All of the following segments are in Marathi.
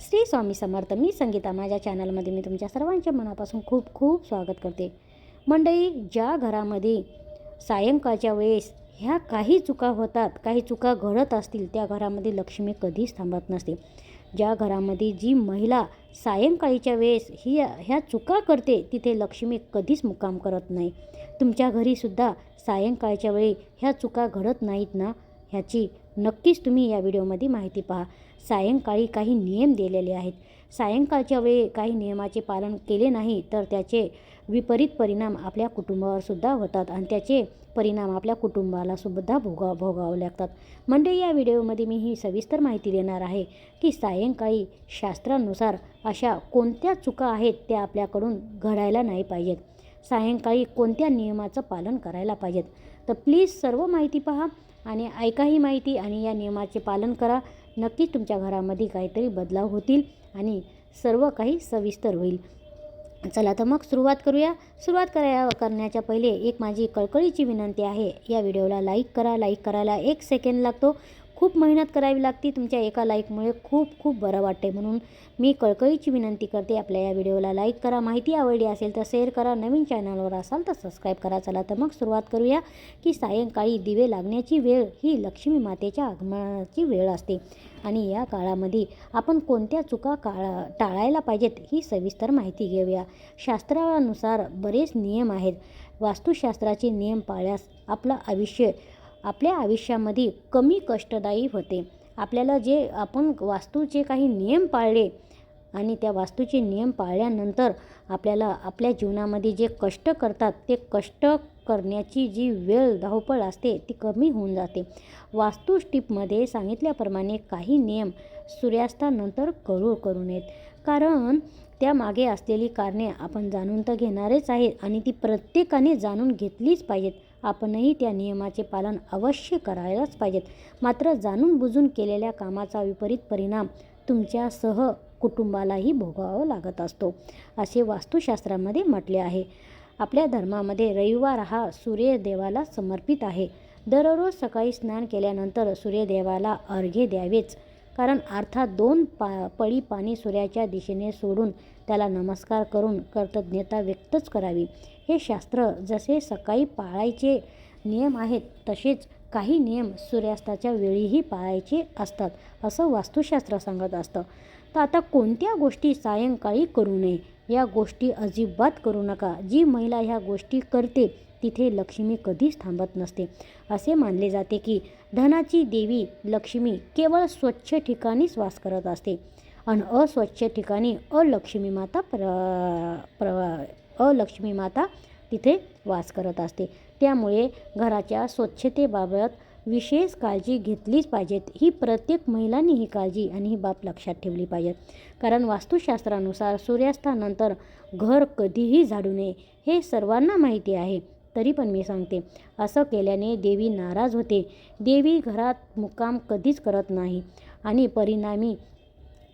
श्री स्वामी समर्थ. मी संगीता. माझ्या चॅनलमध्ये मी तुमच्या सर्वांच्या मनापासून खूप खूप स्वागत करते. मंडळी ज्या घरामध्ये सायंकाळच्या वेळेस ह्या काही चुका होतात काही चुका घडत असतील त्या घरामध्ये लक्ष्मी कधीच थांबत नसते. ज्या घरामध्ये जी महिला सायंकाळीच्या वेळेस ही ह्या चुका करते तिथे लक्ष्मी कधीच मुक्काम करत नाही. तुमच्या घरीसुद्धा सायंकाळच्या वेळी ह्या चुका घडत नाहीत ना? ह्याची नक्कीच तुम्ही या व्हिडिओमध्ये माहिती पहा. सायंकाळी काही नियम दिलेले आहेत. सायंकाळच्या वेळी काही नियमाचे पालन केले नाही तर त्याचे विपरीत परिणाम आपल्या कुटुंबावर सुद्धा होतात आणि त्याचे परिणाम आपल्या कुटुंबाला सुद्धा भोगा भोगावे लागतात. म्हणजे या व्हिडिओमध्ये मी ही सविस्तर माहिती देणार आहे की सायंकाळी शास्त्रानुसार अशा कोणत्या चुका आहेत त्या आपल्याकडून घडायला नाही पाहिजेत. सायंकाळी कोणत्या नियमाचं पालन करायला पाहिजेत? तर प्लीज सर्व माहिती पहा आणि ऐका ही माहिती आणि या नियमाचे पालन करा. नक्कीच तुमच्या घरामध्ये काहीतरी बदलाव होतील आणि सर्व काही सविस्तर होईल. चला तर मग सुरुवात करूया. सुरुवात करा करण्याच्या पहिले एक माझी कळकळीची विनंती आहे. या व्हिडिओला लाईक करा लाईक करायला एक सेकंड लागतो. खूप मेहनत करावी लागते तुमच्या एका लाईकमुळे. खूप खूप बरं वाटते म्हणून मी कळकळीची विनंती करते आपल्या या व्हिडिओला लाईक करा. माहिती आवडली असेल तर शेअर करा. नवीन चॅनलवर असाल तर सबस्क्राईब करा. चला तर मग सुरुवात करूया की सायंकाळी दिवे लागण्याची वेळ ही लक्ष्मी मातेच्या आगमनाची वेळ असते. आणि या काळामध्ये आपण कोणत्या चुका काळा टाळायला पाहिजेत ही सविस्तर माहिती घेऊया. शास्त्रानुसार बरेच नियम आहेत. वास्तुशास्त्राचे नियम पाळल्यास आपलं आयुष्य आपल्या आयुष्यामध्ये कमी कष्टदायी होते. आपल्याला जे आपण वास्तूचे काही नियम पाळले आणि त्या वास्तूचे नियम पाळल्यानंतर आपल्याला आपल्या जीवनामध्ये जे कष्ट करतात ते कष्ट करण्याची जी वेळ धावपळ असते ती कमी होऊन जाते. वास्तू टिपमध्ये सांगितल्याप्रमाणे काही नियम सूर्यास्तानंतर करू करू नयेत. कारण त्यामागे असलेली कारणे आपण जाणून तर घेणारच आहेत आणि ती प्रत्येकाने जाणून घेतलीच पाहिजेत. आपणही त्या नियमाचे पालन अवश्य करायलाच पाहिजेत. मात्र जाणून बुजून केलेल्या कामाचा विपरीत परिणाम तुमच्यासह कुटुंबालाही भोगावा लागत असतो असे वास्तुशास्त्रामध्ये म्हटले आहे. आपल्या धर्मामध्ये रविवार हा सूर्यदेवाला समर्पित आहे. दररोज सकाळी स्नान केल्यानंतर सूर्यदेवाला अर्घ्य द्यावेच. कारण अर्थात दोन पा पळी पाणी सूर्याच्या दिशेने सोडून त्याला नमस्कार करून कृतज्ञता व्यक्तच करावी. हे शास्त्र जसे सकाळी पाळायचे नियम आहेत तसेच काही नियम सूर्यास्ताच्या वेळीही पाळायचे असतात असं वास्तुशास्त्र सांगत असतं. तर आता कोणत्या गोष्टी सायंकाळी करू नये? या गोष्टी अजिबात करू नका. जी महिला ह्या गोष्टी करते तिथे लक्ष्मी कधीच थांबत नसते. असे मानले जाते की धनाची देवी लक्ष्मी केवळ स्वच्छ ठिकाणीच वास करत असते. आणि अस्वच्छ ठिकाणी अलक्ष्मी माता प्र प्र अलक्ष्मी माता तिथे वास करत असते. त्यामुळे घराच्या स्वच्छतेबाबत विशेष काळजी घेतलीच पाहिजेत. ही प्रत्येक महिलांनी ही काळजी आणि ही बाब लक्षात ठेवली पाहिजेत. कारण वास्तुशास्त्रानुसार सूर्यास्तानंतर घर कधीही झाडू नये हे सर्वांना माहिती आहे. तरी पण मी सांगते असं केल्याने देवी नाराज होते. देवी घरात मुक्काम कधीच करत नाही आणि परिणामी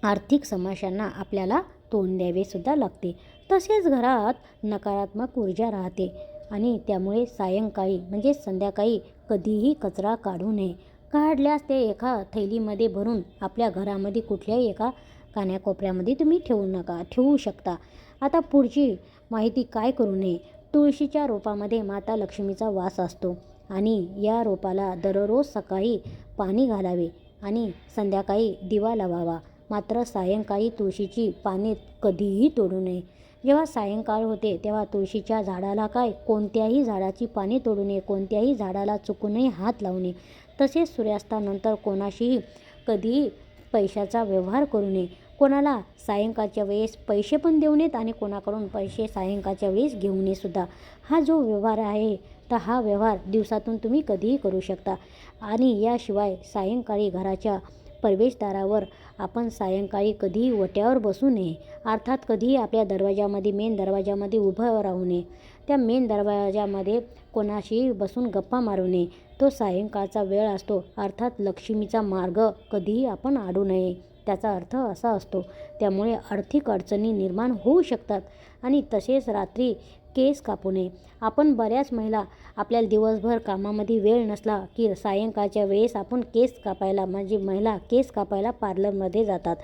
आर्थिक समस्यांना आपल्याला तोंड द्यावेसुद्धा लागते. तसेच घरात नकारात्मक ऊर्जा राहते आणि त्यामुळे सायंकाळी म्हणजे संध्याकाळी कधीही कचरा काढू नये. काढल्यास ते एका थैलीमध्ये भरून आपल्या घरामध्ये कुठल्याही एका कान्याकोपऱ्यामध्ये तुम्ही ठेवू नका ठेवू शकता. आता पुढची माहिती काय करू नये? तुळशीच्या रोपामध्ये माता लक्ष्मीचा वास असतो आणि या रोपाला दररोज सकाळी पाणी घालावे आणि संध्याकाळी दिवा लावावा. मात्र सायंकाळी तुळशीची पाने कधीही तोडू नये. जेव्हा सायंकाळ होते तेव्हा तुळशीच्या झाडाला काय? कोणत्याही झाडाची पाने तोडू नये. कोणत्याही झाडाला चुकूनही हात लावू नये. तसेच सूर्यास्तानंतर कोणाशीही कधीही पैशाचा व्यवहार करू नये. कोणाला सायंकाळच्या वेळेस पैसे पण देऊ नयेत आणि कोणाकडून पैसे सायंकाळच्या वेळेस घेऊन येसुद्धा हा जो व्यवहार आहे तर हा व्यवहार दिवसातून तुम्ही कधीही करू शकता. आणि याशिवाय सायंकाळी घराच्या प्रवेशद्वारावर आपण सायंकाळी कधीही वट्यावर बसू नये. अर्थात कधीही आपल्या दरवाजामध्ये मेन दरवाजामध्ये उभं राहू नये. त्या मेन दरवाजामध्ये कोणाशीही बसून गप्पा मारू नये. तो सायंकाळचा वेळ असतो. अर्थात लक्ष्मीचा मार्ग कधीही आपण आडू नये. त्याचा अर्थ असा असतो त्यामुळे आर्थिक अडचणी निर्माण होऊ शकतात. आणि तसेच रात्री केस कापू नये आपण बऱ्याच महिला आपल्याला दिवसभर कामामध्ये वेळ नसला की सायंकाळच्या वेळेस आपण केस कापायला म्हणजे महिला केस कापायला पार्लरमध्ये जातात.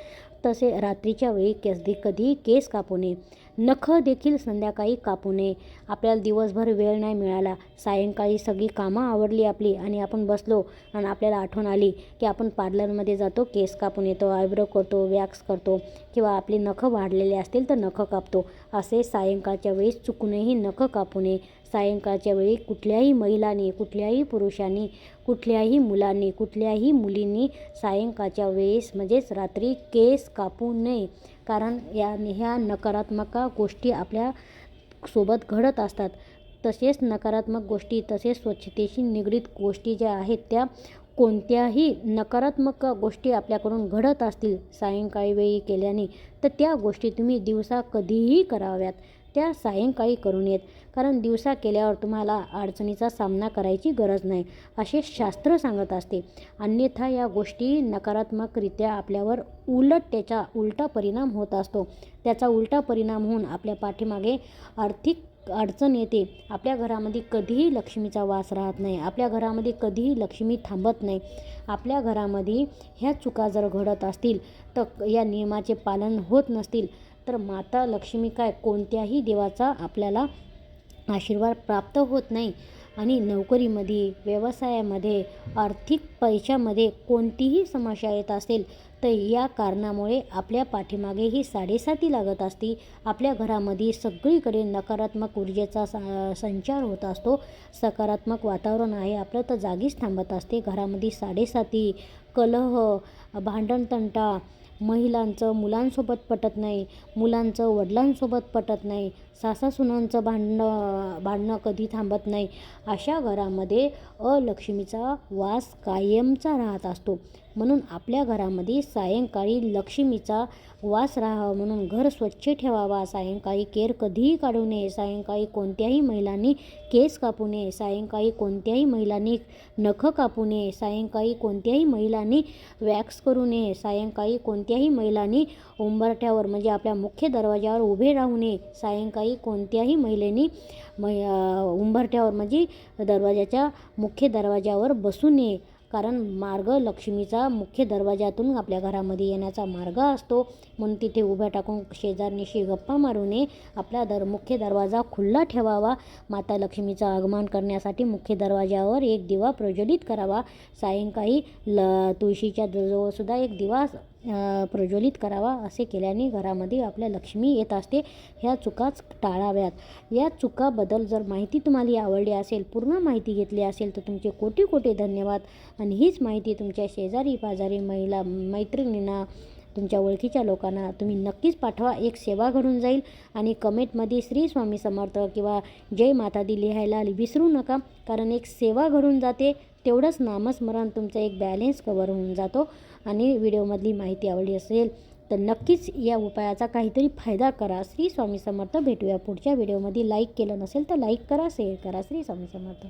तसे रात्रीच्या वेळी कधी कधी केस कापू नये नखं देखील संध्याकाळी कापू नये. आपल्याला दिवसभर वेळ नाही मिळाला. सायंकाळी सगळी कामं आवडली आपली आणि आपण बसलो आणि आपल्याला आठवण आली की आपण पार्लरमध्ये जातो केस कापून येतो आयब्रो करतो वॅक्स करतो किंवा आपली नखं वाढलेली असतील तर नखं कापतो. असे सायंकाळच्या वेळेस चुकूनही नखं कापू नये. सायंकाळच्या वेळी कुठल्याही महिलांनी कुठल्याही पुरुषांनी कुठल्याही मुलांनी कुठल्याही मुलींनी सायंकाळच्या वेळेस म्हणजेच रात्री केस कापू नये. कारण या ह्या नकारात्मक गोष्टी आपल्यासोबत घडत असतात. तसेच नकारात्मक गोष्टी तसेच स्वच्छतेशी निगडीत गोष्टी ज्या आहेत त्या कोणत्याही नकारात्मक गोष्टी आपल्याकडून घडत असतील सायंकाळी वेळी केल्याने तर त्या गोष्टी तुम्ही दिवसा कधीही कराव्यात. त्या सायंकाळी करून येत. कारण दिवसा केल्यावर तुम्हाला अडचणीचा सामना करायची गरज नाही असे शास्त्र सांगत असते. अन्यथा या गोष्टी नकारात्मकरित्या आपल्यावर उलट त्याचा उलटा परिणाम होत असतो. त्याचा उलटा परिणाम होऊन आपल्या पाठीमागे आर्थिक अडचण येते. आपल्या घरामध्ये कधीही लक्ष्मीचा वास राहत नाही. आपल्या घरामध्ये कधीही लक्ष्मी थांबत नाही. आपल्या घरामध्ये ह्या चुका जर घडत असतील तर या नियमाचे पालन होत नसतील तर माता लक्ष्मी काय कोणत्याही देवाचा आपल्याला आशीर्वाद प्राप्त होत नाही. आणि नोकरीमध्ये व्यवसायामध्ये आर्थिक पैशामध्ये कोणतीही समस्या येत असेल तर या कारणामुळे आपल्या पाठीमागे ही साडेसाती लागत असती. आपल्या घरामध्ये सगळीकडे नकारात्मक ऊर्जेचा सा संचार होत असतो. सकारात्मक वातावरण आहे आपलं तर जागीच थांबत असते. घरामध्ये साडेसाती कलह भांडणतंटा महिलांचं मुलांसोबत पटत नाही मुलांचं वडिलांसोबत पटत नाही सासासुनांचं भांडणं भांडणं कधी थांबत नाही अशा घरामध्ये अलक्ष्मीचा वास कायमचा राहत असतो. म्हणून आपल्या घरामध्ये सायंकाळी लक्ष्मीचा वास राहावा म्हणून घर स्वच्छ ठेवावा. सायंकाळी केर कधीही काढू नये. सायंकाळी कोणत्याही महिलांनी केस कापू नये. सायंकाळी कोणत्याही महिलांनी नखं कापू नये. सायंकाळी कोणत्याही महिलांनी वॅक्स करू नये. सायंकाळी कोणत्याही महिलांनी उंबरठ्यावर म्हणजे आपल्या मुख्य दरवाजावर उभे राहू नये. सायंकाळी कोणत्याही महिलेनी मै उंबरठ्यावर म्हणजे दरवाजाच्या मुख्य दरवाजावर बसू नये. कारण मार्ग लक्ष्मीचा मुख्य दरवाजातून आपल्या घरामध्ये येण्याचा मार्ग असतो. म्हणून तिथे उभ्या टाकून शेजारनीशी गप्पा मारू नये. आपला दर मुख्य दरवाजा खुल्ला ठेवावा. माता लक्ष्मीचं आगमन करण्यासाठी मुख्य दरवाजावर एक दिवा प्रज्वलित करावा. सायंकाळी ल तुळशीच्या जवळसुद्धा एक दिवा प्रज्वलित करावा असे केल्याने घरामध्ये आपल्या लक्ष्मी येत असते. ह्या चुकाच टाळाव्यात. या चुकाबद्दल जर माहिती तुम्हाला आवडली असेल पूर्ण माहिती घेतली असेल तर तुमचे कोटी कोटी धन्यवाद. आणि हीच माहिती तुमच्या शेजारी पाजारी महिला मैत्रिणींना तुमच्या ओळखीच्या लोकांना तुम्ही नक्कीच पाठवा. एक सेवा घडून जाईल आणि कमेंटमध्ये श्री स्वामी समर्थ किंवा जय माता दी लिहायला विसरू नका. कारण एक सेवा घडून जाते तेवढंच नामस्मरण तुमचं एक बॅलेन्स कवर होऊन जातो आणि व्हिडिओमधली माहिती आवडली असेल तर नक्कीच या उपायाचा काहीतरी फायदा करा. श्री स्वामी समर्थ भेटूया पुढच्या व्हिडिओमध्ये. लाईक केलं नसेल तर लाईक करा शेअर करा. श्री स्वामी समर्थ.